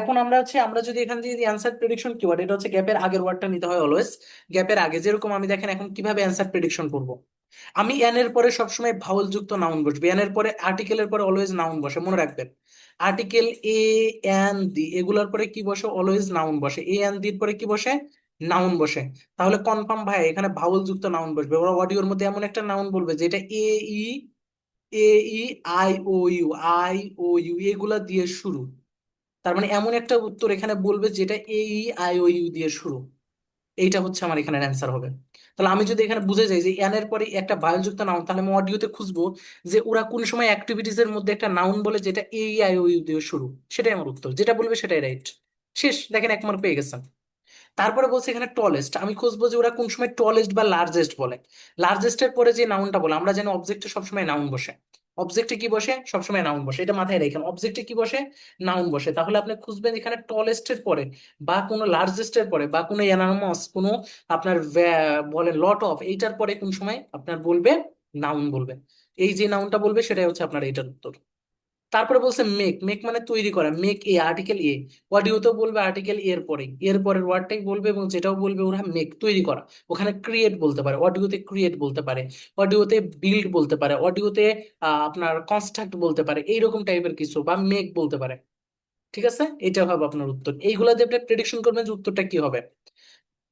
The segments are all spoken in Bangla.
এখন আমরা হচ্ছে, আমরা যদি এখান থেকে অ্যান্সার প্রেডিকশন কি কিওয়ার্ড এটা হচ্ছে গ্যাপের আগের ওয়ার্ডটা নিতে হয় অলওয়েজ গ্যাপের আগে যেরকম আমি দেখেন এখন কীভাবে অ্যান্সার প্রেডিকশন করব। আমি এন এর পরে সবসময় ভাওয়াল যুক্ত নাউন বসবে। এন এর পরে আর্টিকেলের পরে অলওয়েজ নাউন বসে, মনে রাখবেন। আর্টিকেল এ এন দি এগুলোর পরে কি বসে? অলওয়েজ নাউন বসে। এ এন দির পরে কি বসে? নাউন বসে। তাহলে কনফার্ম ভাই, এখানে ভাওয়াল যুক্ত নাউন বসবে। ওরা অডিওর মধ্যে এমন একটা নাউন বলবে যেটা A E A E I O U I O U এগুলা দিয়ে শুরু। তার মানে এমন একটা উত্তর এখানে বলবে যেটা এই আই ও ইউ দিয়ে শুরু। এইটা হচ্ছে আমার এখানে অ্যান্সার হবে। তাহলে আমি যদি এখানে বুঝে যাই যে এন এর পরে একটা বায়ুযুক্ত নাউন তাহলে আমি অডিওতে খুঁজবো যে ওরা কোন সময় অ্যাক্টিভিটিস এর মধ্যে একটা নাউন বলে যেটা A E I O you দিয়ে শুরু। সেটাই আমার উত্তর। যেটা বলবে সেটাই রাইট শেষ। দেখেন এক মার্ক পেয়ে গেছেন তারপরে বলছে এখানে টলেস্ট আমি খুঁজবো যে ওরা কোন সময় টলেস্ট বা লার্জেস্ট বলে। লার্জেস্টের পরে যে নাউনটা বলে, আমরা জানি অবজেক্টে সবসময় নাউন বসে। অবজেক্টে কি বসে? সবসময় নাউন বসে। এটা মাথায় রেখেন। অবজেক্টে কি বসে? নাউন বসে। তাহলে আপনি খুঁজবেন এখানে টলেস্টের পরে বা কোনো লার্জেস্টের পরে বা কোনো এনার্মাস কোনো আপনার বলে লট অফ এইটার পরে কোন সময় আপনার বলবে? নাউন বলবে। এই যে নাউনটা বলবে, সেটাই হচ্ছে আপনার এটার উত্তর। তারপরে বলছে মেক মেক মানে তৈরি করা মেক এ আর্টিকেল এ অডিওতেও বলবে আর্টিকেল এর পরে এর পরের ওয়ার্ডটাই বলবে এবং যেটাও বলবে ওরা মেক তৈরি করা। ওখানে ক্রিয়েট বলতে পারে অডিওতে ক্রিয়েট বলতে পারে অডিওতে বিল্ড বলতে পারে অডিওতে আপনার কনস্ট্রাক্ট বলতে পারে, এইরকম টাইপের কিছু বা মেক বলতে পারে। ঠিক আছে? এটা হবে আপনার উত্তর। এইগুলা দিয়ে আপনি প্রেডিকশন করবেন যে উত্তরটা কি হবে।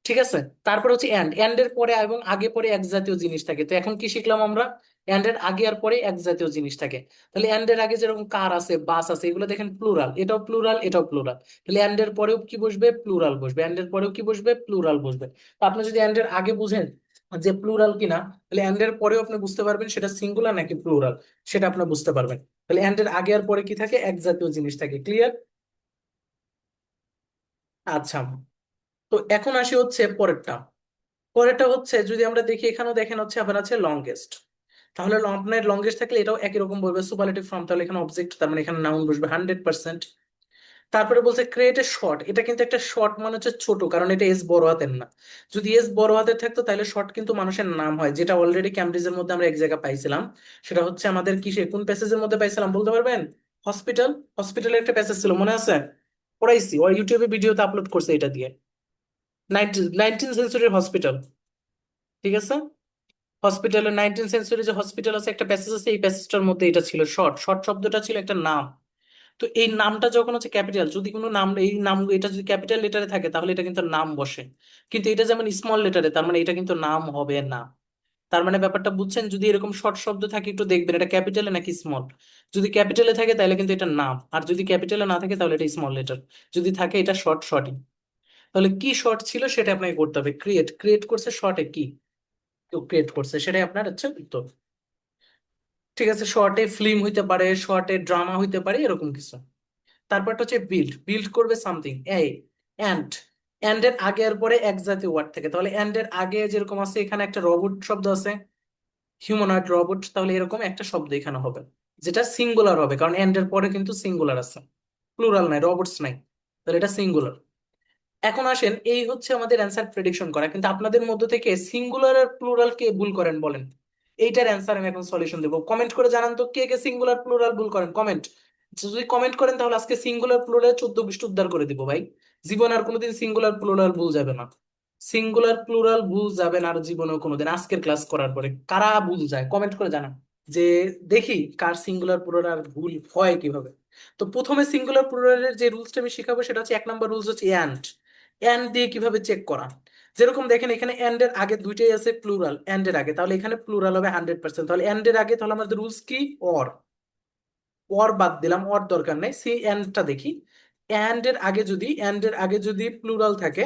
ঠিক আছে? তারপর হচ্ছে এন্ড এন্ড এর পরে এবং আগে পরে এক জাতীয় জিনিস থাকে। তো এখন কি শিখলাম আমরা? এন্ড এর আগে আর পরে এক জাতীয় জিনিস থাকে। তাহলে এন্ড এর আগে যেরকম কার আছে বাস আছে, এগুলো দেখেন প্লুরাল এটাও প্লুরাল এটাও প্লুরাল তাহলে এন্ড এর পরেও কি বসবে? প্লুরাল বসবে। এন্ড এর পরেও কি বসবে? প্লুরাল বসবে। আপনি যদি এন্ড এর আগে বুঝেন যে প্লুরাল কিনা, তাহলে এন্ড এর পরেও আপনি বুঝতে পারবেন সেটা সিঙ্গুলার নাকি প্লুরাল সেটা আপনি বুঝতে পারবেন। তাহলে এন্ড এর আগে আর পরে কি থাকে? এক জাতীয় জিনিস থাকে। ক্লিয়ার আচ্ছা। তো এখন আসি হচ্ছে পরেরটা। পরেরটা হচ্ছে, যদি আমরা দেখি, এখানেও দেখেন হচ্ছে, আবার আছে লংগেস্ট তাহলে আপনার লংগেস্ট থাকলে এটাও একই রকম বলবে সুপারলেটিভ ফর্ম তাহলে এখানে অবজেক্ট তার মানে এখানে নাউন বসবে হান্ড্রেড পার্সেন্ট তারপরে বলছে ক্রিয়েট এ শর্ট এটা কিন্তু একটা শর্ট মানে হচ্ছে ছোট, কারণ এটা এস বড় হাতের না। যদি এস বড় হাতের থাকতো, তাহলে শর্ট কিন্তু মানুষের নাম হয়, যেটা অলরেডি ক্যামব্রিজের মধ্যে আমরা এক জায়গায় পাইছিলাম। সেটা হচ্ছে আমাদের কিসে, কোন প্যাসেজের মধ্যে পাইছিলাম, বলতে পারবেন? হসপিটাল হসপিটালের একটা প্যাসেজ ছিল, মনে আছে? পড়াইছি ও ইউটিউবে ভিডিওতে আপলোড করছে এটা দিয়ে। নাইনটিন সেঞ্চুরির হসপিটাল ঠিক আছে? হসপিটালের নাইনটিন সেঞ্চুরি যে হসপিটাল আছে, একটা প্যাসেজ আছে, এই প্যাসেজটার মধ্যে এটা ছিল শর্ট শর্ট শব্দটা ছিল একটা নাম। তো এই নামটা যখন হচ্ছে ক্যাপিটাল যদি কোনো নাম, এই নাম, এটা যদি ক্যাপিটাল লেটারে থাকে, তাহলে এটা কিন্তু নাম বসে। কিন্তু এটা যেমন স্মল লেটারে তার মানে এটা কিন্তু নাম হবে না। তার মানে ব্যাপারটা বুঝছেন? যদি এরকম শর্ট শব্দ থাকে, একটু দেখবেন, এটা ক্যাপিটালে নাকি স্মল যদি ক্যাপিটালে থাকে, তাহলে কিন্তু এটা নাম। আর যদি ক্যাপিটালে না থাকে, তাহলে এটা স্মল লেটার যদি থাকে, এটা শর্ট শর্টই তাহলে কি শর্ট ছিল, সেটা আপনাকে করতে হবে। ক্রিয়েট ক্রিয়েট করছে শর্টে কি? ক্রিয়েট করছে, সেটাই আপনার হচ্ছে উত্তর। ঠিক আছে শর্টে ফিল্ম হইতে পারে শর্টে ড্রামা হইতে পারে, এরকম কিছু। তারপরটা হচ্ছে বিল্ড বিল্ড করবে সামথিং এই অ্যান্ড অ্যান্ড এর আগে আর পরে এক জাতীয় ওয়ার্ড থাকে। তাহলে অ্যান্ড এর আগে যেরকম আছে, এখানে একটা রোবট শব্দ আছে। হিউম্যানয়েড রোবট তাহলে এরকম একটা শব্দ এখানে হবে, যেটা সিঙ্গুলার হবে। কারণ অ্যান্ড এর পরে কিন্তু সিঙ্গুলার আছে। প্লুরাল নাই রোবটস নাই। তাহলে এটা সিঙ্গুলার এখন আসেন, এই হচ্ছে আমাদের অ্যান্সার প্রেডিকশন করা। কিন্তু আপনাদের মধ্য থেকে সিঙ্গুলার আর প্লুরাল কে ভুল করেন বলেন। এইটার অ্যান্সার আমি এখন সলিউশন দেবো। কমেন্ট করে জানান তো কে কে সিঙ্গুলার প্লুরাল ভুল করেন। কমেন্ট যদি কমেন্ট করেন তাহলে আজকে সিঙ্গুলার প্লুরাল চোদ্দ বিশ উদ্ধার করে দিব ভাই। জীবন আর কোনোদিন সিঙ্গুলার প্লুরাল ভুল যাবে না। সিঙ্গুলার প্লুরাল ভুল যাবে না আর জীবনেও কোনোদিন। আজকের ক্লাস করার পরে কারা ভুল যায়? কমেন্ট করে জানান। যে দেখি কার সিঙ্গুলার প্লুরাল ভুল হয় কীভাবে। তো প্রথমে সিঙ্গুলার প্লুরালের যে রুলসটা আমি শেখাবো সেটা হচ্ছে এক নম্বর রুলস হচ্ছে অ্যান্ড অ্যান্ড দিয়ে কীভাবে চেক করা যেরকম দেখেন, এখানে এন্ড এর আগে দুইটাই আছে প্লুরাল এন্ড এর আগে। তাহলে এখানে প্লুরাল হবে হান্ড্রেড পার্সেন্ট তাহলে এন্ড এর আগে তাহলে আমাদের রুলস কি? অর অর বাদ দিলাম অর দরকার নেই। সেই এন্ডটা দেখি। এন্ড এর আগে যদি এন্ড এর আগে যদি প্লুরাল থাকে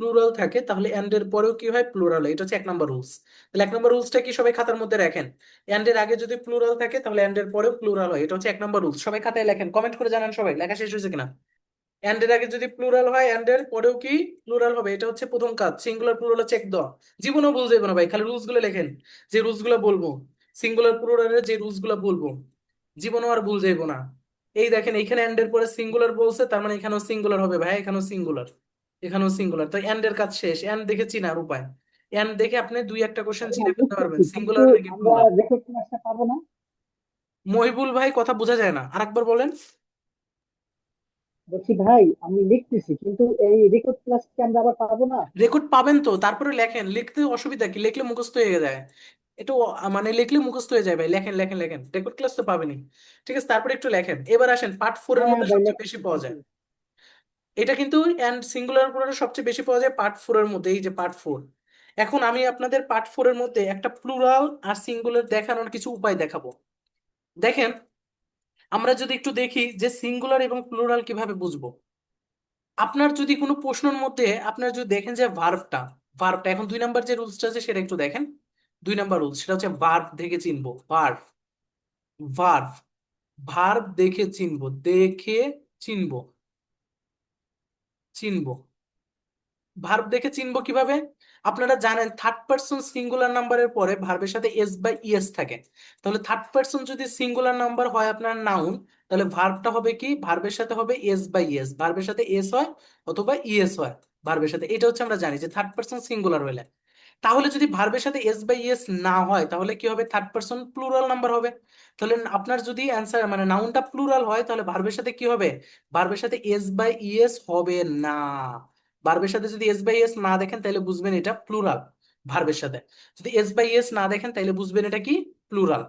প্লুরাল থাকে, তাহলে এন্ড এর পরেও কি হয়? প্লুরাল এটা হচ্ছে এক নম্বর রুলস তাহলে এক নম্বর রুলসটা কি সবাই খাতার মধ্যে রাখেন? এন্ড এর আগে যদি প্লুরাল থাকে, তাহলে এন্ড এর পরেও প্লুরাল হয়। এটা হচ্ছে এক নম্বর রুলস সবাই খাতায় লেখেন। কমেন্ট করে জানান সবাই। লেখা শেষ হয়েছে কিনা? এন্ড এর আগে যদি প্লুরাল হয় এন্ড এর পরেও কি প্লুরাল হবে? এটা হচ্ছে প্রথম কাজ। সিঙ্গুলার প্লুরাল চেক দেওয়া জীবনও ভুল যাবে না ভাই খালি রুলসগুলো লেখেন। যে রুলসগুলো বলব। সিঙ্গুলার প্লুরালের যে রুলসগুলো বলব জীবনও আর ভুল যাইবো না। এই দেখেন এখানে এন্ড এর পরে সিঙ্গুলার বলছে তার মানে এখানেও সিঙ্গুলার হবে ভাই এখানেও সিঙ্গুলার এখানেও সিঙ্গুলার তো এন্ড এর কাজ শেষ। এন্ড দেখে চিনার উপায়। এন্ড দেখে আপনি দুই একটা কোশ্চেন চিনে ফেলতে পারবেন। সিঙ্গুলার নাকি প্লুরাল না? মহিবুল ভাই কথা বোঝা যায় না। আরেকবার বলেন। বলছি ভাই আমি লিখতেছি কিন্তু এই রেকর্ড ক্লাস কি আমরা আবার পাবো না? রেকর্ড পাবেন তো তারপরে লেখেন লিখতে অসুবিধা কি? লিখলে মুখস্থ হয়ে যায়। একটু মানে লিখলে মুখস্থ হয়ে যায় ভাই লেখেন লেখেন লেখেন রেকর্ড ক্লাস তো পাবেনই। ঠিক আছে তারপরে একটু লেখেন। এবার আসেন পার্ট ফোর এর হ্যাঁ মধ্যে সবচেয়ে বেশি পাওয়া যায়। এটা কিন্তু অ্যান্ড সিঙ্গুলার প্লুরাল সবচেয়ে বেশি পাওয়া যায় পার্ট ফোর এর মধ্যে এই যে পার্ট ফোর এখন আমি আপনাদের পার্ট ফোর এর মধ্যে একটা প্লুরাল আর সিঙ্গুলার দেখানোর কিছু উপায় দেখাবো। দেখেন আমরা যদি একটু দেখি যে সিঙ্গুলার এবং প্লুরাল কীভাবে বুঝব? আপনার যদি কোনো প্রশ্নের মধ্যে আপনার যদি দেখেন যে ভার্ভটা ভার্ভটা এখন দুই নাম্বার যে রুলসটা আছে সেটা একটু দেখেন। দুই নাম্বার রুলস সেটা হচ্ছে ভার্ভ দেখে চিনবো ভার্ব ভার্ভ ভার্ভ দেখে চিনবো দেখে চিনবো চিনবো। ভার্ভ দেখে চিনবো কীভাবে? আপনারা জানেন থার্ড পার্সন সিঙ্গুলার নাম্বারের পরে ভার্বের সাথে এস বা ইএস থাকে। তাহলে থার্ড পার্সন যদি সিঙ্গুলার নাম্বার হয় আপনার নাউন তাহলে ভার্বটা হবে কি? ভার্বের সাথে হবে এস বা ইএস ভার্বের সাথে এস হয় অথবা ইএস হয় ভার্বের সাথে। এটা হচ্ছে আমরা জানি যে থার্ড পার্সন সিঙ্গুলার হলে তাহলে যদি ভার্বের সাথে এস বাই এস না হয়, তাহলে কি হবে? থার্ড পার্সন প্লুরাল নাম্বার হবে। তাহলে আপনার যদি অ্যান্সার মানে নাউনটা প্লুরাল হয়, তাহলে ভার্বের সাথে কি হবে? ভার্বের সাথে এস বাই ইএস হবে না। ভার্বের সাথে যদি এস বাই এস না দেখেন তাহলে বুঝবেন এটা প্লুরাল ভার্বের সাথে। যদি এস বাই এস না দেখেন তাহলে বুঝবেন এটা কি প্লুরাল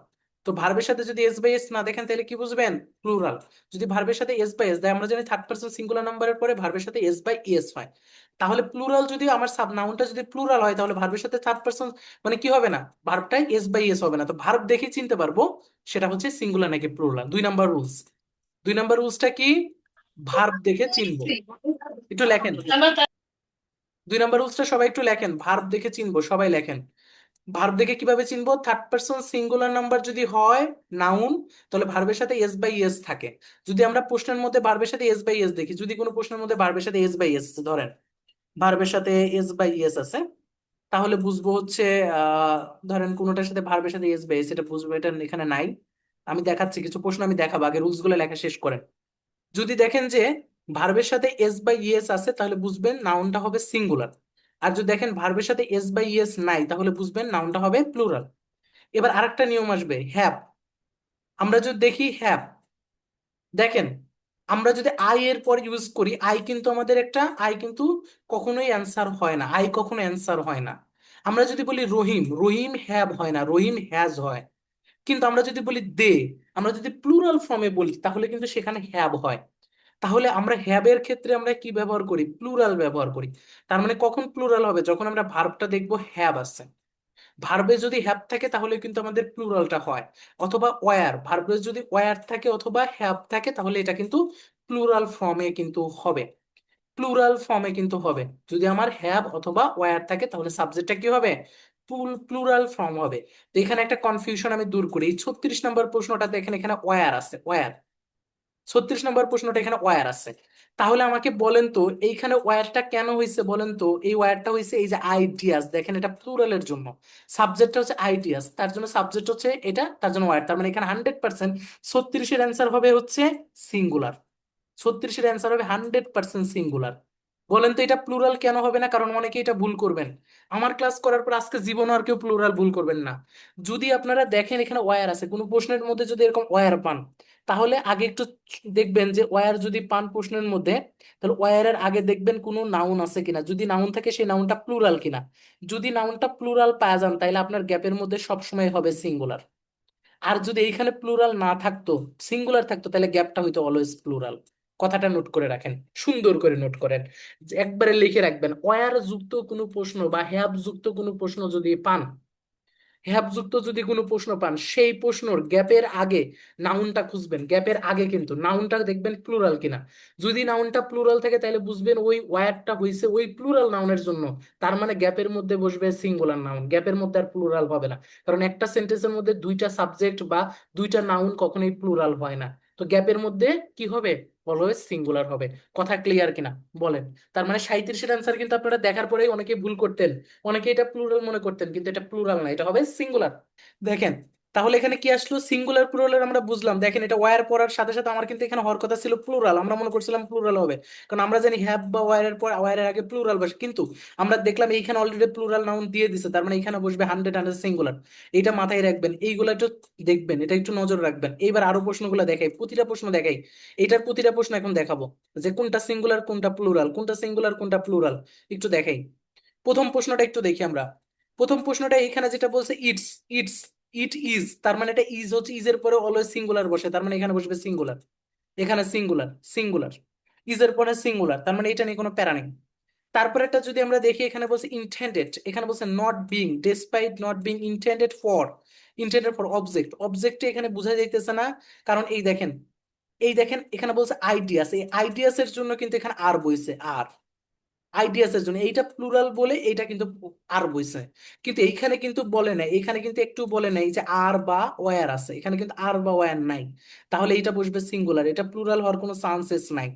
তো ভার্বের সাথে যদি এস বাই এস না দেখেন তাহলে কি বুঝবেন? প্লুরাল যদি ভার্বের সাথে এস বাই এস দেয় আমরা জানি থার্ড পার্সন সিঙ্গুলার নাম্বারের পরে ভার্বের সাথে এস বাই এস হয়। তাহলে প্লুরাল যদি আমার সাব নাউনটা যদি প্লুরাল হয় তাহলে ভার্বের সাথে থার্ড পার্সন মানে কি হবে না? ভার্বটাই এস বাই এস হবে না। তো ভার্ব দেখে চিনতে পারব সেটা হচ্ছে সিঙ্গুলার নাকি প্লুরাল দুই নাম্বার রুলস দুই নাম্বার রুলসটা কি? ভার্ব দেখে চিনবো। একটু লেখেন। দুই নাম্বার রুলসটা সবাই একটু লেখেন ভার্ব দেখে চিনবো, সবাই লেখেন। ভার্ব দেখে কীভাবে চিনবো? থার্ড পার্সন সিঙ্গুলার নাম্বার যদি হয় নাউন তাহলে ভার্বের সাথে এস বাই এস থাকে। যদি আমরা প্রশ্নের মধ্যে ভার্বের সাথে এস বাই এস দেখি, যদি কোনো প্রশ্নের মধ্যে ভার্বের সাথে এস বাই এস আছে, ধরেন। ভার্বের সাথে এস বাই এস আছে, তাহলে বুঝব হচ্ছে ধরেন কোনোটার সাথে ভার্বের সাথে এস বাই এস এটা বুঝব, এটা এখানে নাই। আমি দেখাচ্ছি, কিছু প্রশ্ন আমি দেখাবো, আগে রুলসগুলো লেখা শেষ করেন। যদি দেখেন যে ভার্বের সাথে এস বাই ইএস আছে, তাহলে বুঝবেন নাউনটা হবে সিঙ্গুলার আর যদি দেখেন ভার্বের সাথে এস বাই ইএস নাই, তাহলে বুঝবেন নাউনটা হবে প্লুরাল এবার আরেকটা নিয়ম আসবে হ্যাপ আমরা যদি দেখি হ্যাপ দেখেন, আমরা যদি আই এর পর ইউজ করি আই কিন্তু আমাদের একটা আই কিন্তু কখনোই অ্যান্সার হয় না আই কখনো অ্যান্সার হয় না। আমরা যদি বলি রহিম রহিম হ্যাভ হয় না, রহিম হ্যাজ হয়। কিন্তু আমরা যদি বলি দে আমরা যদি প্লুরাল ফর্মে বলি, তাহলে কিন্তু সেখানে হ্যাভ হয়। তাহলে আমরা হ্যাবের ক্ষেত্রে আমরা কি ব্যবহার করি? প্লুরাল ব্যবহার করি। তার মানে কখন প্লুরাল হবে? যখন আমরা ভার্বটা দেখব হ্যাব আছে। ভার্বে যদি হ্যাব থাকে, তাহলে কিন্তু আমাদের প্লুরালটা হয়। অথবা ওয়ার ভার্বে যদি ওয়ার থাকে অথবা হ্যাব থাকে, তাহলে এটা কিন্তু প্লুরাল ফর্মে কিন্তু হবে। প্লুরাল ফর্মে কিন্তু হবে। যদি আমার হ্যাব অথবা ওয়ার থাকে, তাহলে সাবজেক্টটা কি হবে? প্লুরাল ফর্ম হবে। তো এখানে একটা কনফিউশন আমি দূর করি। এই ছত্রিশ নম্বর প্রশ্নটা দেখেন এখানে ওয়ার আছে। ওয়ার ছত্রিশ নম্বর প্রশ্নটা এখানে ওয়ার আছে। তাহলে আমাকে বলেন তো, এইখানে ওয়ারটা কেন হয়েছে বলেন তো? এই ওয়ারটা হয়েছে এই যে আইডিয়াস দেখেন এটা প্লুরালের জন্য। সাবজেক্টটা হচ্ছে আইডিয়াস তার জন্য সাবজেক্ট হচ্ছে এটা, তার জন্য ওয়ার। তার মানে এখানে হান্ড্রেড পার্সেন্ট ছত্রিশের অ্যান্সার হবে হচ্ছে সিঙ্গুলার ছত্রিশের অ্যান্সার হবে হান্ড্রেড পার্সেন্ট সিঙ্গুলার বলেন তো এটা প্লুরাল কেন হবে না? কারণ অনেকে এটা ভুল করবেন। আমার ক্লাস করার পর আজকে জীবনে আর কেউ প্লুরাল ভুল করবেন না। যদি আপনারা দেখেন এখানে ওয়ার আছে, কোনো প্রশ্নের মধ্যে যদি এরকম ওয়ার পান, তাহলে আগে একটু দেখবেন যে ওয়ার যদি পান প্রশ্নের মধ্যে, তাহলে ওয়ারের আগে দেখবেন কোনো নাউন আছে কিনা। যদি নাউন থাকে, সেই নাউনটা প্লুরাল কিনা। যদি নাউনটা প্লুরাল পাওয়া যান, তাহলে আপনার গ্যাপের মধ্যে সবসময় হবে সিঙ্গুলার আর যদি এইখানে প্লুরাল না থাকতো সিঙ্গুলার থাকতো, তাহলে গ্যাপটা হইতো অলওয়েজ প্লুরাল কথাটা নোট করে রাখেন, সুন্দর করে নোট করেন। একবারে লিখে রাখবেন ওয়ার যুক্ত কোনো প্রশ্ন বা হ্যাভ যুক্ত কোনো প্রশ্ন যদি পান হ্যাভ যুক্ত যদি কোনো প্রশ্ন পান, সেই প্রশ্নর গ্যাপের আগে নাউনটা খুঁজবেন। গ্যাপের আগে কিন্তু নাউনটা দেখবেন প্লুরাল কিনা। যদি নাউনটা প্লুরাল থাকে তাহলে বুঝবেন ওই ওয়ারটা হইছে ওই প্লুরাল নাউনের জন্য। তার মানে গ্যাপের মধ্যে বসবে সিঙ্গুলার নাউন গ্যাপের মধ্যে আর প্লুরাল হবে না। কারণ একটা সেন্টেন্সের মধ্যে দুইটা সাবজেক্ট বা দুইটা নাউন কখনোই প্লুরাল হয় না। তো গ্যাপের মধ্যে কি হবে? অলওয়েজ সিঙ্গুলার হবে। কথা ক্লিয়ার কিনা? বলেন। তার মানে সাঁইত্রিশের অ্যান্সার কিন্তু আপনারা দেখার পরেই অনেকে ভুল করতেন। অনেকে এটা প্লুরাল মনে করতেন, কিন্তু এটা প্লুরাল না, এটা হবে সিঙ্গুলার দেখেন তাহলে এখানে কি আসলো? সিঙ্গুলার প্লুরাল আমরা বুঝলাম। দেখেন এটা ওয়ার পড়ার সাথে সাথে আমার কিন্তু এখানে হওয়ার কথা ছিল প্লুরাল আমরা মনে করছিলাম প্লুরাল হবে। কারণ আমরা জানি হ্যাভ বা ওয়ারের পর ওয়ারের আগে প্লুরাল বসে। কিন্তু আমরা দেখলাম এইখানে অলরেডি প্লুরাল নাউন দিয়ে দিছে। তার মানে এখানে বসবে হান্ড্রেড হান্ড্রেড সিঙ্গুলার এইটা মাথায় রাখবেন। এইগুলো একটু দেখবেন। এটা একটু নজর রাখবেন। এইবার আরও প্রশ্নগুলো দেখাই। প্রতিটা প্রশ্ন দেখাই। এটার প্রতিটা প্রশ্ন এখন দেখাবো। যে কোনটা সিঙ্গুলার কোনটা প্লুরাল কোনটা সিঙ্গুলার কোনটা প্লুরাল একটু দেখাই। প্রথম প্রশ্নটা একটু দেখি আমরা। প্রথম প্রশ্নটা এখানে যেটা বলছে ইটস ইটস ইট ইজ তার মানে এটা ইজ হচ্ছে ইজের পরে অলওয়েজ সিঙ্গুলার বসে, তার মানে এখানে বসবে সিঙ্গুলার এখানে সিঙ্গুলার সিঙ্গুলার ইজের পরে সিঙ্গুলার তার মানে এটা নিয়ে কোনো প্যারা নেই। তারপরে একটা যদি আমরা দেখি, এখানে বলছে ইন্টেন্ডেড এখানে বলছে not being despite not being intended for intended for object অবজেক্টে এখানে বোঝা যাইতেছে না, কারণ এই দেখেন এই দেখেন, এখানে বলছে আইডিয়াস এই আইডিয়াস এর জন্য কিন্তু এখানে আর বইছে, আর। আইডিয়াস এর জন্য। এইটা প্লুরাল বলে এইটা কিন্তু আর বইছে কিন্তু এইখানে কিন্তু বলে নাই। এখানে কিন্তু একটু বলে নাই যে আর বা ওয়ার আছে। এখানে কিন্তু আর বা ওয়ার নাই। তাহলে এইটা বসবে সিঙ্গুলার এটা প্লুরাল হওয়ার কোনো চান্সেস নাই।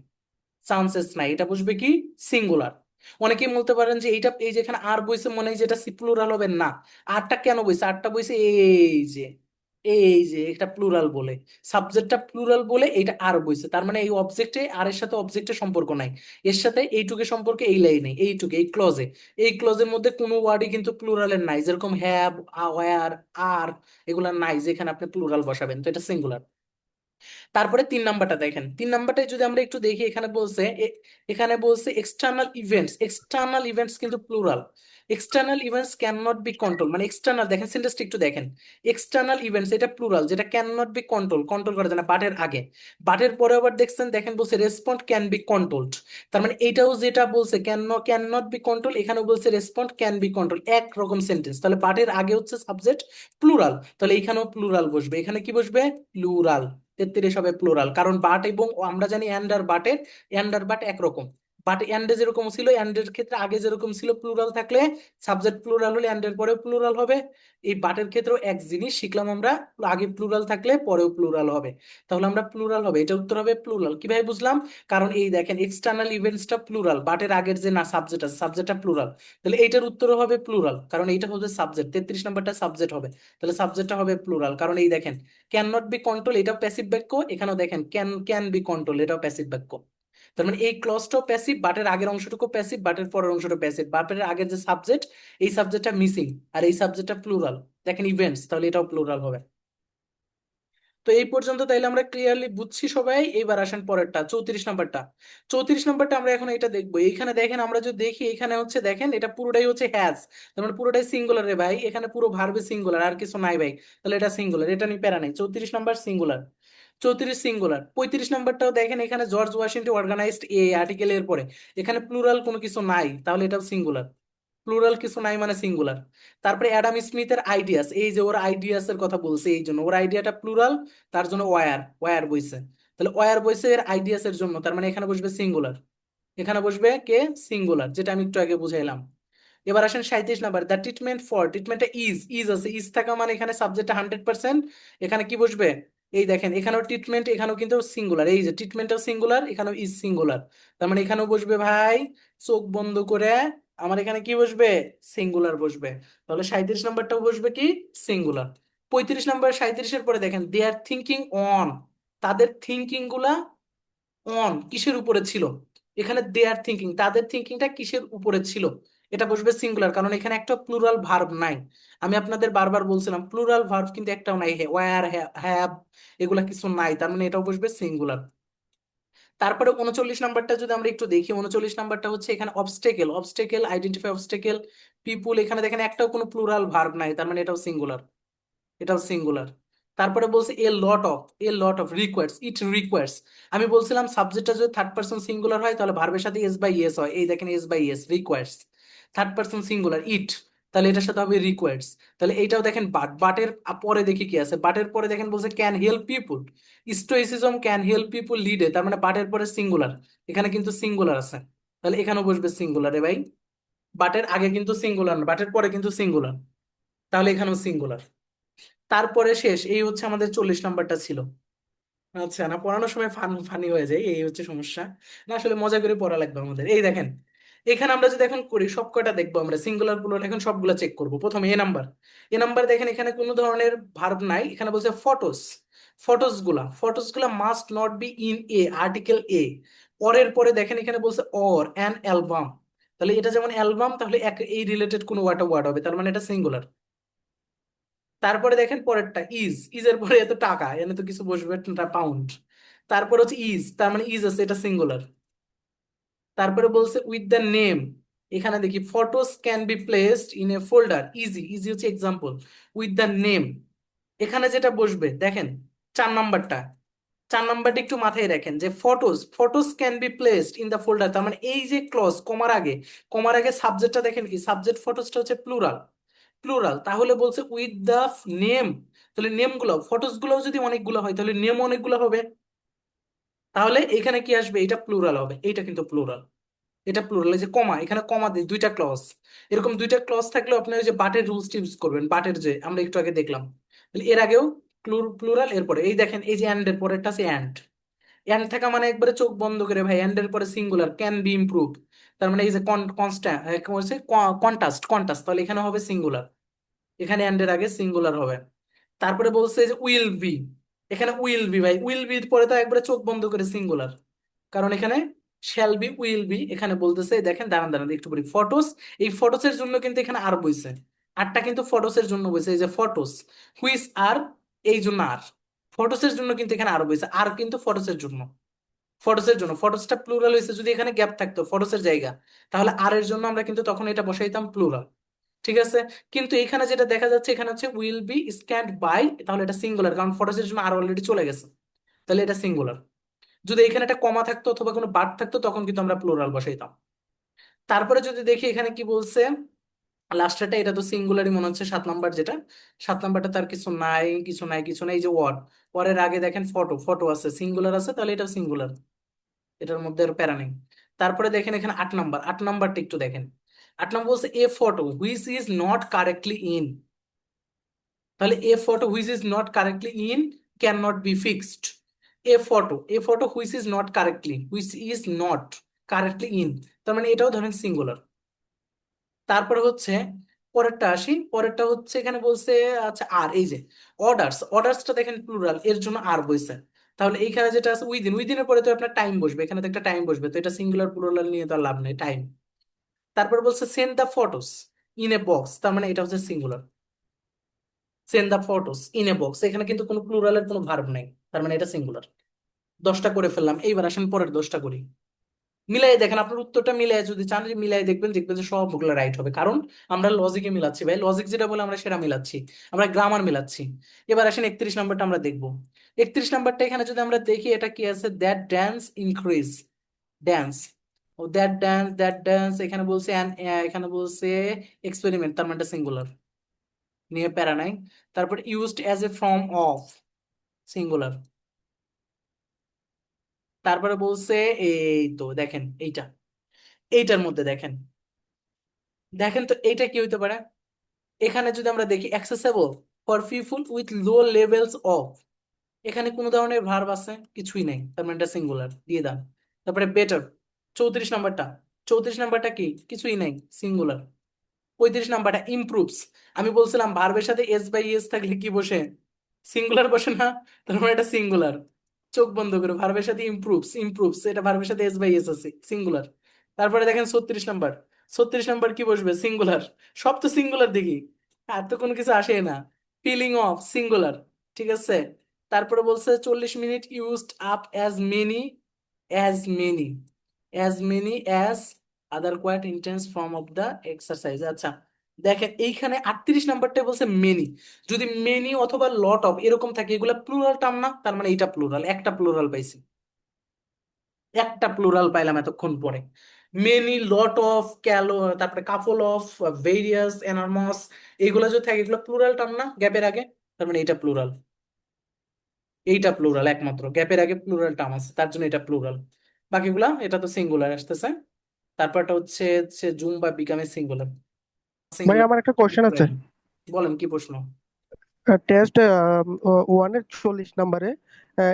চান্সেস নাই। এটা বসবে কি? সিঙ্গুলার অনেকেই বলতে পারেন যে এইটা, এই যে এখানে আর বইছে মনে হয় যে এটা প্লুরাল হবে না। আরটা কেন বইছে? আরটা বইছে এই যে। এই যে এটা প্লুরাল বলে। সাবজেক্টটা প্লুরাল বলে এটা আর বইছে। তার মানে এই অবজেক্টে আর এর সাথে অবজেক্টের সম্পর্ক নাই। এর সাথে এইটুকে সম্পর্কে এই লাইনে এইটুকু, এই ক্লজে এই ক্লজের মধ্যে কোনো ওয়ার্ডই কিন্তু প্লুরালের নাই। যেরকম হ্যাভ ওয়ার আর এগুলা নাই যেখানে আপনি প্লুরাল বসাবেন। তো এটা সিঙ্গুলার তারপরে তিন নাম্বারটা দেখেন। তিন নাম্বারটায় যদি আমরা একটু দেখি, এখানে বলছে এখানে বলছে এক্সটার্নাল ইভেন্টস এক্সটার্নাল ইভেন্টস কিন্তু plural external events can not be control মানে এক্সটার্নাল দেখেন সেন্টেন্সটা একটু দেখেন। এক্সটার্নাল ইভেন্টস এটা প্লুরাল যেটা can not be control control করা যায় না বাটের আগে। বাটের পরে আবার দেখছেন, দেখেন বলছে রেসপন্ড ক্যান বি কন্ট্রোলড তার মানে এটাও যেটা বলছে can can not be control এখানেও বলছে রেসপন্ড ক্যান বি কন্ট্রোল এক রকম সেন্টেন্স তাহলে বাটের আগে হচ্ছে সাবজেক্ট প্লুরাল তাহলে এখানেও প্লুরাল বসবে। এখানে কি বসবে? প্লুরাল তেত্রিশ হবে প্লোরাল কারণ বাট এবং আমরা জানি অ্যান্ডার বাটের অ্যান্ড আর বাট একরকম। বাট অ্যান্ডে যেরকম ছিল অ্যান্ডের ক্ষেত্রে আগে যেরকম ছিল প্লুরাল থাকলে সাবজেক্ট প্লুরাল হলে অ্যান্ডের পরেও প্লুরাল হবে। এই বাটের ক্ষেত্রেও এক জিনিস শিখলাম আমরা, আগে প্লুরাল থাকলে পরেও প্লুরাল হবে। তাহলে আমরা প্লুরাল হবে। এটা উত্তর হবে প্লুরাল কীভাবে বুঝলাম? কারণ এই দেখেন এক্সটার্নাল ইভেন্টসটা প্লুরাল বাটের আগের যে না সাবজেক্ট আছে সাবজেক্টটা প্লুরাল তাহলে এইটার উত্তরও হবে প্লুরাল কারণ এইটা হবে সাবজেক্ট তেত্রিশ নম্বরটা সাবজেক্ট হবে। তাহলে সাবজেক্টটা হবে প্লুরাল কারণ এই দেখেন ক্যান নট বি কন্ট্রোল এটাও প্যাসিভ বাক্য। এখানেও দেখেন ক্যান ক্যান বি কন্ট্রোল এটাও প্যাসিভ বাক্য। তার মানে এই ক্লজটাও প্যাসিভ বাটের আগের অংশটুকু প্যাসিভ বাটের পরের অংশটা প্যাসিভ বাটের আগের যে সাবজেক্ট এই সাবজেক্টটা মিসিং আর এই সাবজেক্টটা প্লুরাল দেখেন ইভেন্টস তাহলে এটাও প্লুরাল হবে। তো এই পর্যন্ত তাইলে আমরা ক্লিয়ারলি বুঝছি সবাই এবার আসেন পরেরটা, চৌত্রিশ নাম্বারটা। চৌত্রিশ নাম্বারটা আমরা এখন এটা দেখব। এইখানে দেখেন, আমরা যদি দেখি এখানে হচ্ছে দেখেন, এটা পুরোটাই হচ্ছে হ্যাজ তার মানে পুরোটাই সিঙ্গুলার রে ভাই, এখানে পুরো ভার্বে সিঙ্গুলার আর কিছু নাই ভাই। তাহলে এটা সিঙ্গুলার এটা নিয়ে প্যারা নাই। চৌত্রিশ নাম্বার সিঙ্গুলার চৌত্রিশ সিঙ্গুলার পঁয়ত্রিশ নাম্বারটাও দেখেন, এখানে George Washington organized a article এর পরে। এখানে প্লুরাল কোনো কিছু নাই, তাহলে এটাও সিঙ্গুলার প্লুরাল কিছু নাই মানে সিঙ্গুলার তারপরে অ্যাডাম স্মিথের আইডিয়াস এই যে ওর আইডিয়াস এর কথা বলছে, এই জন্য। ওর আইডিয়াটা প্লুরাল তার জন্য ওয়ার ওয়ার বইছে। তাহলে ওয়ার বইছে এর আইডিয়াস এর জন্য, তার মানে এখানে বসবে সিঙ্গুলার এখানে বসবে কে? সিঙ্গুলার যেটা আমি একটু আগে বুঝাইলাম। এবার আসেন সাঁইত্রিশ নাম্বার দ্য ট্রিটমেন্ট ফর ট্রিটমেন্টটা ইজ ইজ আছে। ইজ থাকা মানে এখানে সাবজেক্টটা হান্ড্রেড পার্সেন্ট এখানে কি বসবে? এই দেখেন, এখানেও ট্রিটমেন্ট এখানেও কিন্তু সিঙ্গুলার এই যে ট্রিটমেন্টটাও সিঙ্গুলার এখানেও ইজ সিঙ্গুলার তার মানে এখানেও বসবে ভাই, চোখ বন্ধ করে আমার এখানে কি বসবে? সিঙ্গুলার বসবে। তাহলে সাঁইত্রিশ নাম্বারটাও বসবে কি? সিঙ্গুলার পঁয়ত্রিশ নাম্বার, সাঁইত্রিশের পরে দেখেন দে আর থিঙ্কিং অন তাদের থিঙ্কিংগুলা অন কিসের উপরে ছিল? এখানে দে আর থিঙ্কিং তাদের থিঙ্কিংটা কিসের উপরে ছিল? এটা বসবে সিঙ্গুলার কারণ এখানে একটা প্লুরাল ভার্ব নাই। আমি আপনাদের বারবার বলছিলাম প্লুরাল ভার্ব কিন্তু একটাও নাই ওয়ার হ্যাভ এগুলা কিছু নাই, তার মানে এটাও বসবে সিঙ্গুলার তারপরে উনচল্লিশ নাম্বারটা যদি আমরা একটু দেখি, উনচল্লিশ নাম্বারটা হচ্ছে এখানে obstacle obstacle identify obstacle people এখানে দেখেন একটাও কোনো প্লুরাল ভার্ব নাই, তার মানে এটাও সিঙ্গুলার এটাও সিঙ্গুলার তারপরে বলছে a lot of a lot of requires it requires আমি বলছিলাম সাবজেক্টটা যদি থার্ড পার্সন সিঙ্গুলার হয়, তাহলে ভার্বের সাথে এস বাই এস হয়, এই দেখেন S by S requires third person singular it তাহলে এটার সাথে হবে রিকোয়ার্স তাহলে এইটাও দেখেন বাট বাটের পরে দেখি কি আছে? বাটের পরে দেখেন বলছে can help people stoicism can help people লিডে তার মানে বাটের পরে সিঙ্গুলার এখানে কিন্তু সিঙ্গুলার আছে। তাহলে এখানেও বসবে সিঙ্গুলার ভাই। বাটের আগে কিন্তু সিঙ্গুলার না বাটের পরে কিন্তু সিঙ্গুলার তাহলে এখানেও সিঙ্গুলার তারপরে শেষ, এই হচ্ছে আমাদের চল্লিশ নাম্বারটা ছিল। আচ্ছা না, পড়ানোর সময় ফান ফানি হয়ে যায়, এই হচ্ছে সমস্যা। না, আসলে মজা করে পড়া লাগবে আমাদের। এই দেখেন এখানে আমরা যদি এখন করি সব কয়টা দেখব আমরা সিঙ্গুলার প্লুরাল এখন সবগুলো চেক করব। প্রথমে এ নাম্বার এ নাম্বার দেখেন এখানে কোনো ধরনের ভার্ব নাই, এখানে বলছে ফটোস ফটোসগুলা ফটোসগুলা must not be in a article এ পরের পরে দেখেন এখানে বলছে অর অ্যান অ্যালবাম তাহলে এটা যেমন অ্যালবাম তাহলে এক, এই রিলেটেড কোনো ওয়ার্ড ওয়ার্ড হবে, তার মানে এটা সিঙ্গুলার তারপরে দেখেন পরেরটা ইজ ইজ এর পরে এত টাকা, এনে তো কিছু বসবে পাউন্ড তারপরে হচ্ছে ইজ তার মানে ইজ আছে, এটা সিঙ্গুলার তারপরে বলছে উইথ দ্য নেম এখানে দেখি photos can be placed in a folder easy easy হচ্ছে এক্সাম্পল উইথ দ্য নেম এখানে যেটা বসবে, দেখেন, চার নাম্বারটা। চার নাম্বারটা একটু মাথায় রাখেন যে photos photos can be placed in the folder তার মানে এই যে ক্লজ কমার আগে কমার আগে সাবজেক্টটা দেখেন কি? সাবজেক্ট ফটোসটা হচ্ছে প্লুরাল প্লুরাল তাহলে বলছে উইথ দ্য নেম তাহলে নেমগুলো ফটোসগুলো যদি অনেকগুলো হয়, তাহলে নেম অনেকগুলো হবে। তাহলে এখানে কি আসবে? এটা প্লুরাল হবে। এইটা কিন্তু প্লুরাল এটা প্লুরাল যে কমা এখানে কমা দিয়ে দুইটা ক্লজ এরকম দুইটা ক্লজ থাকলে আপনি ওই যে বাটের রুলস ইউজ করবেন, বাটের যে, আমরা একটু আগে দেখলাম। এর আগেও প্লুরাল এরপরে এই দেখেন, এই যে অ্যান্ড এর পরেরটা আছে অ্যান্ড অ্যান্ড থাকা মানে একবারে চোখ বন্ধ করে ভাই অ্যান্ড এর পরে সিঙ্গুলার ক্যান বি ইমপ্রুভ তার মানে এই যে কন্টাস্ট কন্টাস্ট তাহলে এখানে হবে সিঙ্গুলার এখানে অ্যান্ড এর আগে সিঙ্গুলার হবে। তারপরে বলছে যে উইল বি এখানে উইল বি ভাই উইল বির পরে তো একবারে চোখ বন্ধ করে সিঙ্গুলার কারণ এখানে শ্যাল বি উইল বি এখানে বলতেছে, দেখেন, দাঁড়ান দাঁড়ান, একটু বলি ফটোস এই ফটোসের জন্য কিন্তু এখানে আর বইছে। আরটা কিন্তু ফটোসের জন্য বইছে, এই যে ফটোস হুইস আর এই জন্য আর ফটোসের জন্য কিন্তু এখানে আর বইছে। আর কিন্তু ফটোসের জন্য। ফটোসের জন্য। ফটোসটা প্লুরাল হয়েছে যদি এখানে গ্যাপ থাকতো ফটোসের জায়গা, তাহলে আর এর জন্য আমরা কিন্তু তখন এটা বসাইতাম প্লুরাল ঠিক আছে? কিন্তু এখানে যেটা দেখা যাচ্ছে, এখানে হচ্ছে উইল বি স্ক্যান্ড বাই তাহলে এটা সিঙ্গুলার কারণ ফটোসের জন্য আর অলরেডি চলে গেছে। তাহলে এটা সিঙ্গুলার যদি এখানে একটা কমা থাকতো অথবা কোনো বার্ড থাকতো, তখন কিন্তু আমরা প্লোরাল বসাইতাম। তারপরে যদি দেখি এখানে কি বলছে লাস্টেরটা এটা তো সিঙ্গুলারই মনে হচ্ছে, সাত নাম্বার যেটা। সাত নাম্বারটা তার কিছু নাই কিছু নাই কিছু নাই, এই যে ওয়ার্ড ওয়ার্ডের আগে দেখেন ফটো ফটো আছে সিঙ্গুলার আছে, তাহলে এটা সিঙ্গুলার এটার মধ্যে আর প্যারা নেই। তারপরে দেখেন এখানে আট নাম্বার, আট নাম্বারটা একটু দেখেন। আট নাম্বার বলছে a photo which is not correctly in তাহলে a photo which is not correctly in can not be fixed a photo a photo which is not correctly which is not correctly in তার মানে এটাও ধরেন সিঙ্গুলার তারপরে হচ্ছে, পরেরটা আসি, পরেরটা হচ্ছে এখানে বলছে আচ্ছা আর এই যে অর্ডারস অর্ডারসটা দেখেন প্লুরাল এর জন্য আর বইছে। তাহলে এইখানে যেটা আছে উইদিন উইদিনের পরে তো আপনার টাইম বসবে, এখানে তো একটা টাইম বসবে, তো এটা সিঙ্গুলার প্লুরাল নিয়ে তো আর লাভ নেই টাইম তারপর বলছে send the photos in a box তার মানে এটা হচ্ছে singular send the photos in a box এখানে কিন্তু কোনো প্লুরালের কোনো ভার্ব নাই, তার মানে এটা সিঙ্গুলার দশটা করে ফেললাম, এইবার আসেন পরের দশটা করি। মিলাই দেখেন, আপনার উত্তরটা মিলাই যদি চান যে মিলাই দেখবেন দেখবেন যে সবগুলো রাইট হবে। কারণ আমরা লজিকে মিলাচ্ছি ভাই লজিক যেটা বলে আমরা সেটা মিলাচ্ছি, আমরা গ্রামার মিলাচ্ছি। এবার আসেন একত্রিশ নাম্বারটা আমরা দেখব। একত্রিশ নাম্বারটা এখানে যদি আমরা দেখি, এটা কি আছে? That dance increase dance that dance that dance এখানে বলছে এখানে বলছে এক্সপেরিমেন্ট তার মানে সিঙ্গুলার নিয়ে প্যারা নাই। তারপর used as a form of singular তারপরে বলছে এই তো, দেখেন এইটা। এইটার মধ্যে দেখেন। দেখেন তো এইটা কি হইতে পারে? এখানে যদি আমরা দেখি accessible for people with low levels of এখানে কোনো ধরনের ভার্ব আছে? কিছুই নেই। তার মানে সিঙ্গুলার দিয়ে দাও। তারপরে বেটার চৌত্রিশ নাম্বারটা। চৌত্রিশ নাম্বারটা কি? কিছুই নেই সিঙ্গুলার পঁয়ত্রিশ নাম্বারটা ইমপ্রুভস আমি বলছিলাম ভার্বের সাথে এস বাই এস থাকলে কি বসে? সিঙ্গুলার বসে না, তার মানে এটা সিঙ্গুলার চোখ বন্ধ করে ভার্বের সাথে ইমপ্রুভস ইমপ্রুভস এটা ভার্বের সাথে এস বাই এস আছে সিঙ্গুলার তারপরে দেখেন ছত্রিশ নাম্বার। ছত্রিশ নাম্বার কি বসবে? সিঙ্গুলার সব তো সিঙ্গুলার দেখি, আর তো কোনো কিছু আসে না। ফিলিং অফ সিঙ্গুলার ঠিক আছে? তারপরে বলছে চল্লিশ minute used up as many as many as many as other quite intense form of the exercise আচ্ছা দেখেন, এইখানে আটত্রিশ নাম্বারটা বলছে মেনি যদি মেনি অথবা লট অফ এরকম থাকে, এগুলা প্লুরাল টার্ম না, তার মানে এইটা প্লুরাল একটা প্লুরাল পাইছি। একটা প্লুরাল পাইলাম এতক্ষণ পরে। মেনি লট অফ ক্যালো তারপরে কাপল অফ ভেরিয়াস এনরমাস এগুলো যদি থাকে, এগুলো প্লুরাল টার্ম না গ্যাপের আগে, তার মানে এটা প্লুরাল এইটা প্লুরাল একমাত্র। গ্যাপের আগে প্লুরাল টার্ম আছে, তার জন্য এটা প্লুরাল বাকিগুলা এটা তো সিঙ্গুলার আসতেছে। তারপরটা হচ্ছে হচ্ছে জুম বা বিকামে সিঙ্গুলার ভাই আমার একটা কোশ্চেন আছে। বলেন কি প্রশ্ন? টেস্ট ওয়ানের চল্লিশ নাম্বারে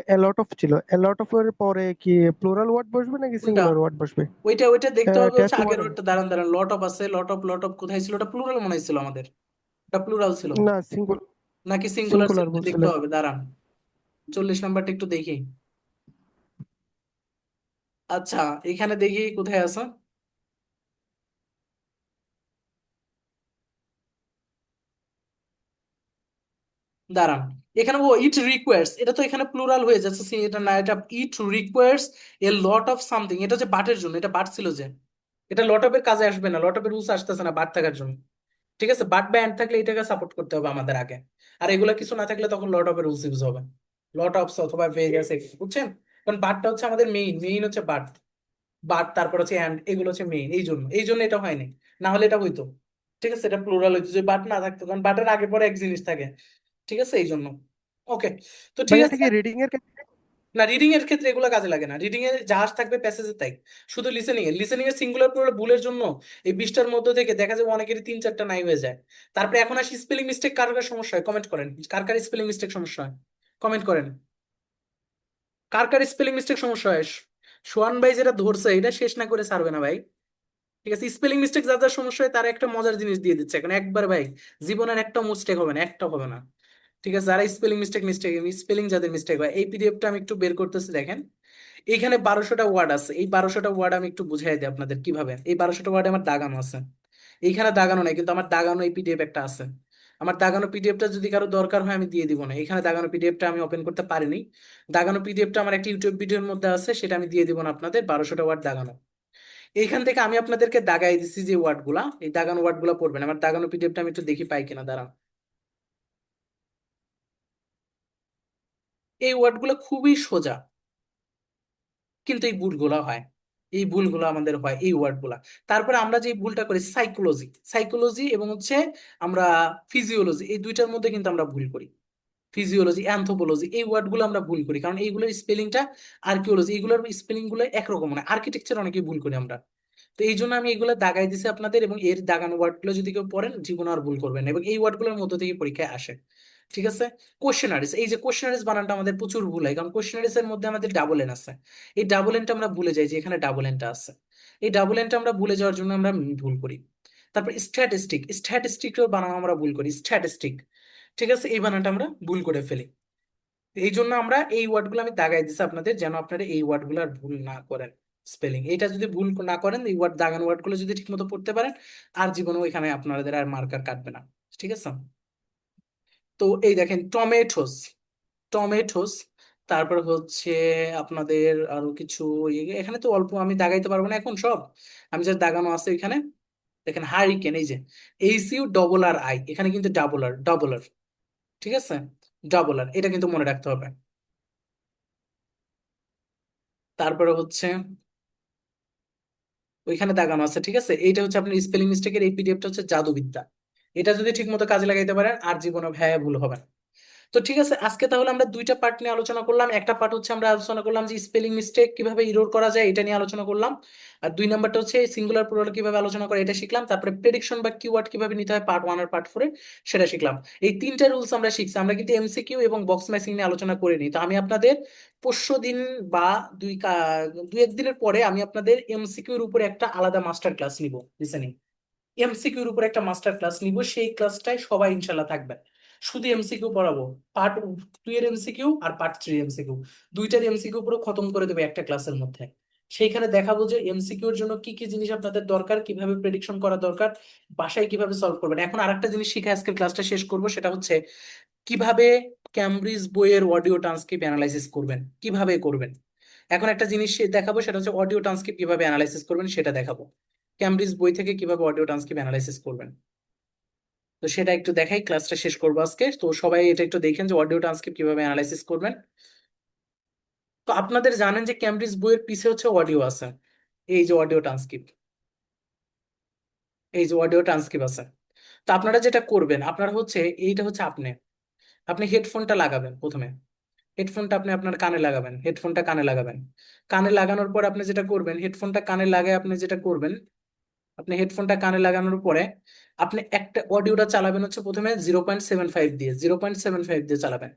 অ্যালট অফ ছিল। অ্যালট অফ এর পরে কি প্লুরাল ওয়ার্ড বসবে নাকি ওইটা সিঙ্গুলার ওয়ার্ড বসবে? ওইটা ওইটা দেখতে হবে হচ্ছে আগের ওয়ানে ওটা দাঁড়ান দাঁড়ান লট অফ আছে লট অফ লট অফ কোথায় ছিল? ওটা প্লুরাল মনে হয়েছিল আমাদের। ওটা প্লুরাল ছিল। না সিঙ্গুল নাকি সিঙ্গুলার সিঙ্গুলার দেখতে বলছিলেন হবে দাঁড়ান। চল্লিশ নাম্বারটা একটু দেখি। আচ্ছা এখানে দেখি কোথায় আছে। দাঁড়ান, এখানে ও ইট রিকোয়ার্স এটা তো এখানে প্লুরাল হয়ে যাচ্ছে এটা না এটা it requires a lot of something এটা যে বাটের জন্য, এটা বাট ছিল যে, এটা লট অফের কাজে আসবে না লট অফের রুলস আসতেছে না বাট থাকার জন্য, ঠিক আছে? বাট বা থাকলে এটাকে সাপোর্ট করতে হবে আমাদের আগে, আর এগুলো কিছু না থাকলে তখন লট অফের রুলস ইউজ হবে লট অফ অথবা ভেরিয়াস বুঝছেন? কারণ বাটটা হচ্ছে আমাদের মেইন মেইন হচ্ছে বাট বাট তারপর হচ্ছে অ্যান্ড এগুলো হচ্ছে মেইন এই জন্য এই জন্য এটা হয়নি। না হলে এটা হইতো। ঠিক আছে? এটা প্লুরাল হইতো যদি বাট না থাকতো কারণ বাটের আগে পরে এক জিনিস থাকে। ঠিক আছে? এই জন্য। ওকে তো ঠিক আছে। রিডিং এর ক্ষেত্রে? না রিডিং এর ক্ষেত্রে এগুলো কাজে লাগে না। রিডিং এর জাহাজ থাকবে প্যাসেজে তাই। শুধু লিসেনিং এর লিসেনিং এর সিঙ্গুলার প্লুরাল ভুলের জন্য এই বিশটার মধ্যে থেকে দেখা যাবে অনেকেরই তিন চারটা নাই হয়ে যায়। তারপরে এখন আসি স্পেলিং মিস্টেক কার কার সমস্যা হয়? কমেন্ট করেন। কার কার স্পেলিং মিস্টেক সমস্যা হয়? কমেন্ট করেন। কার কার স্পেলিং মিস্টেক সমস্যা হয়? সোয়ান ভাই যেটা ধরছে, এটা শেষ না করে ছাড়বে না ভাই। ঠিক আছে স্পেলিং মিস্টেক যার যার সমস্যা হয়, তার একটা মজার জিনিস দিয়ে দিচ্ছে। এখন একবার ভাই, জীবনের একটা মিস্টেক হবে না, একটা হবে না। ঠিক আছে, যারা স্পেলিং মিস্টেক মিস্টেক স্পেলিং যাদের মিস্টেক হয়, এই পিডিএফটা আমি একটু বের করতেছি, দেখেন। এখানে বারোশোটা ওয়ার্ড আছে, এই বারোশোটা ওয়ার্ড আমি একটু বুঝাই দিই আপনাদের কীভাবে। এই বারোশোটা ওয়ার্ড আমার দাগানো আছে। এইখানে দাগানো নাই, কিন্তু আমার দাগানো এই পিডিএফ একটা আছে। আমার দাগানো পিডিএফটা যদি কারও দরকার হয় আমি দিয়ে দিব না। এখানে দাগানো পিডিএফটা আমি ওপেন করতে পারিনি। দাগানো পিডিএফটা আমার একটা ইউটিউব ভিডিওর মধ্যে আছে, সেটা আমি দিয়ে দিব না আপনাদের, বারোশোটা ওয়ার্ড দাগানো এইখান থেকে আমি আপনাদেরকে দাগাই দিচ্ছি যে ওয়ার্ডগুলা, এই দাগানো ওয়ার্ডগুলা পড়বেন। আমার দাগানো পিডিএফটা আমি একটু দেখি পাই কিনা, দাঁড়ান। এই ওয়ার্ডগুলো খুবই সোজা, কিন্তু এই ভুলগুলো হয়। এই ভুলগুলো আমাদের হয়, এই ওয়ার্ডগুলা। তারপরে আমরা যে ভুলটা করি সাইকোলজি সাইকোলজি এবং হচ্ছে আমরা ফিজিওলজি এই দুইটার মধ্যে কিন্তু আমরা ভুল করি। ফিজিওলজি অ্যানথ্রোপোলজি এই ওয়ার্ডগুলো আমরা ভুল করি, কারণ এইগুলোর স্পেলিংটা আর্কিওলজি এইগুলোর স্পেলিংগুলো একরকম মানে আর্কিটেকচার অনেকেই ভুল করি আমরা। তো এই জন্য আমি এগুলো দাগাই দিছি আপনাদের এবং এর দাগানো ওয়ার্ডগুলো যদি কেউ পড়েন, জীবনে আর ভুল করবেন এবং এই ওয়ার্ডগুলোর মধ্য থেকে পরীক্ষায় আসে ঠিক আছে? কোশ্চেনারিজ এই যে কোশ্চেনারিজ বানানটা আমাদের প্রচুর ভুল হয়, কারণ কোশ্চেনারিজ এর মধ্যে আমাদের ডাবল এন আছে। এই ডাবল এনটা আমরা ভুলে যাই যে এখানে ডাবল এনটা আছে। এই ডাবল এনটা আমরা ভুলে যাওয়ার জন্য আমরা ভুল করি। তারপর স্ট্যাটিস্টিক স্ট্যাটিস্টিকের বানান আমরা ভুল করি স্ট্যাটিস্টিক ঠিক আছে? এই বানানটা আমরা ভুল করে ফেলি। এই জন্য আমরা এই ওয়ার্ডগুলো আমি দাগাই দিচ্ছি আপনাদের, যেন আপনারা এই ওয়ার্ডগুলো আর ভুল না করেন স্পেলিং। এটা যদি ভুল না করেন, এই ওয়ার্ড দাগানো ওয়ার্ডগুলো যদি ঠিকমতো পড়তে পারেন, আর জীবনেও এখানে আপনাদের আর মার্কার কাটবে না। ঠিক আছে? তো এই দেখেন টমেটোস টমেটোস তারপর হচ্ছে আপনাদের আরও কিছু ইয়ে- এখানে তো অল্প আমি দাগাইতে পারব না এখন সব। আমি যা দাগানো আছে এখানে। দেখেন হারিকেন এই যে H U double R I এখানে কিন্তু ডাবল আর ডবল আর ঠিক আছে? ডাবল আর এটা কিন্তু মনে রাখতে হবে। তারপরে হচ্ছে, ওইখানে দাগানো আছে, ঠিক আছে? এইটা হচ্ছে আপনার স্পেলিং মিস্টেকের এই পিডিএফটা হচ্ছে জাদুবিদ্যা। এটা যদি ঠিক মতো কাজে লাগাইতে পারেন, আর জীবনে ভ্যা ভুল হবে না। তো ঠিক আছে, আজকে তাহলে আমরা দুইটা পার্ট নিয়ে আলোচনা করলাম। একটা পার্ট হচ্ছে আমরা আলোচনা করলাম যে স্পেলিং মিস্টেক কীভাবে ইরোর করা যায়, এটা নিয়ে আলোচনা করলাম। আর দুই নাম্বারটা হচ্ছে সিঙ্গুলার প্লুরাল কীভাবে আলোচনা করে, এটা শিখলাম। তারপরে প্রেডিকশন বা কিওয়ার্ড কীভাবে নিতে হয় পার্ট ওয়ান আর পার্ট ফোরে সেটা শিখলাম। এই তিনটা রুলস আমরা শিখছি। আমরা কিন্তু এমসিকিউ এবং বক্স ম্যাচিং নিয়ে আলোচনা করিনি তো আমি আপনাদের পরশু দিন বা দুই দুই একদিনের পরে আমি আপনাদের এমসিকিউর উপরে একটা আলাদা মাস্টার ক্লাস নিব। লিসেনিং এমসিকিউর উপর একটা মাস্টার ক্লাস নিব, সেই ক্লাসটায় সবাই ইনশাল্লাহ থাকবে। শুধু এমসিকিউ পড়াবো পার্ট টু এর এমসিকিউ আর পার্ট থ্রি এমসিকিউ দুইটার এমসিকিউ পুরো খতম করে দেবে একটা ক্লাসের মধ্যে। সেইখানে দেখাবো যে এমসিকিউর জন্য কি কি জিনিস আপনাদের দরকার, কীভাবে প্রেডিকশন করা দরকার, বাসায় কীভাবে সলভ করবেন। এখন আরেকটা জিনিস শিখে আজকের ক্লাসটা শেষ করব, সেটা হচ্ছে কীভাবে ক্যামব্রিজ বইয়ের অডিও ট্রান্সক্রিপ্ট অ্যানালাইসিস করবেন, কীভাবে করবেন। এখন একটা জিনিস দেখাবো, সেটা হচ্ছে অডিও ট্রান্সক্রিপ্ট কীভাবে অ্যানালাইসিস করবেন, সেটা দেখাবো। ক্যামব্রিজ বই থেকে কীভাবে অডিও ট্রান্সক্রিপ্ট অ্যানালাইসিস করবেন? তো সেটা একটু দেখাই ক্লাসটা শেষ করব আজকে। তো সবাই এটা একটু দেখেন যে অডিও ট্রান্সক্রিপ্ট কীভাবে অ্যানালাইসিস করবেন। তো আপনাদের জানেন যে ক্যামব্রিজ বইয়ের পিছে হচ্ছে অডিও আছে। এই যে অডিও ট্রান্সক্রিপ্ট এই যে অডিও ট্রান্সক্রিপ্ট আছে। তো আপনারা যেটা করবেন, আপনারা হচ্ছে, এইটা হচ্ছে আপনি। আপনি হেডফোনটা লাগাবেন প্রথমে। হেডফোনটা আপনি আপনার কানে লাগাবেন। হেডফোনটা কানে লাগাবেন। কানে লাগানোর পর আপনি যেটা করবেন হেডফোনটা কানে লাগায় আপনি যেটা করবেন আপনি হেডফোনটা কানে লাগানোর পরে আপনি একটা অডিওটা চালাবেন হচ্ছে প্রথমে জিরো পয়েন্ট সেভেন ফাইভ দিয়ে, জিরো পয়েন্ট সেভেন ফাইভ দিয়ে চালাবেন।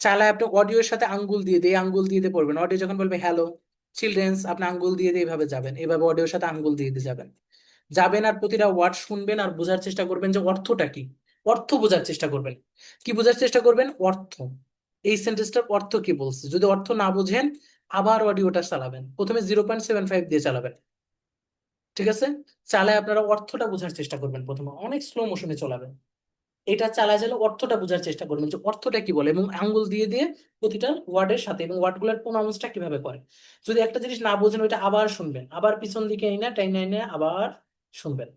চালায় আপনি অডিওর সাথে আঙ্গুল দিয়ে দিয়ে আঙ্গুল দিয়ে দিয়ে পড়বেন। অডিও যখন বলবে, হ্যালো, চিলড্রেন্স, আপনি আঙ্গুল দিয়ে দিয়ে এইভাবে যাবেন। এইভাবে অডিওর সাথে আঙ্গুল দিয়ে দিয়ে যাবেন। যাবেন আর প্রতিটা ওয়ার্ড শুনবেন আর বোঝার চেষ্টা করবেন যে অর্থটা কি। অর্থ বোঝার চেষ্টা করবেন। কি বোঝার চেষ্টা করবেন? অর্থ। এই সেন্টেন্সটার অর্থ কি বলছে? যদি অর্থ না বোঝেন, আবার অডিওটা চালাবেন। প্রথমে জিরো পয়েন্ট সেভেন ফাইভ দিয়ে চালাবেন। ঠিক আছে? চালায় আপনারা অর্থটা বোঝার চেষ্টা করবেন প্রথমে। অনেক স্লো মোশনে চলাবেন। এটা চালায় চালে অর্থটা বোঝার চেষ্টা করবেন যে অর্থটা কি বলে এবং আঙ্গুল দিয়ে দিয়ে প্রতিটা ওয়ার্ডের সাথে এবং ওয়ার্ডগুলোর প্রোনাউন্সটা কীভাবে করে। যদি একটা জিনিস না বোঝেন ওইটা আবার শুনবেন। আবার পিছন দিকে এনে টাইনে এনে আবার শুনবেন।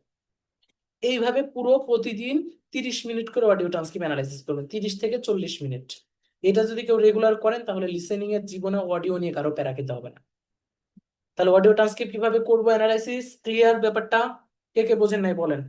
এইভাবে পুরো প্রতিদিন তিরিশ মিনিট করে অডিও ট্রান্সক্রিপ্ট অ্যানালাইসিস করবেন। তিরিশ থেকে চল্লিশ মিনিট। এটা যদি কেউ রেগুলার করেন তাহলে লিসেনিং এর জীবনে অডিও নিয়ে কারও প্যারা খেতে হবে না। তাহলে অডিও ট্রান্সক্রিপ্ট কীভাবে করব অ্যানালাইসিস ক্লিয়ার ব্যাপারটা কে কে বোঝেন নাই বলেন।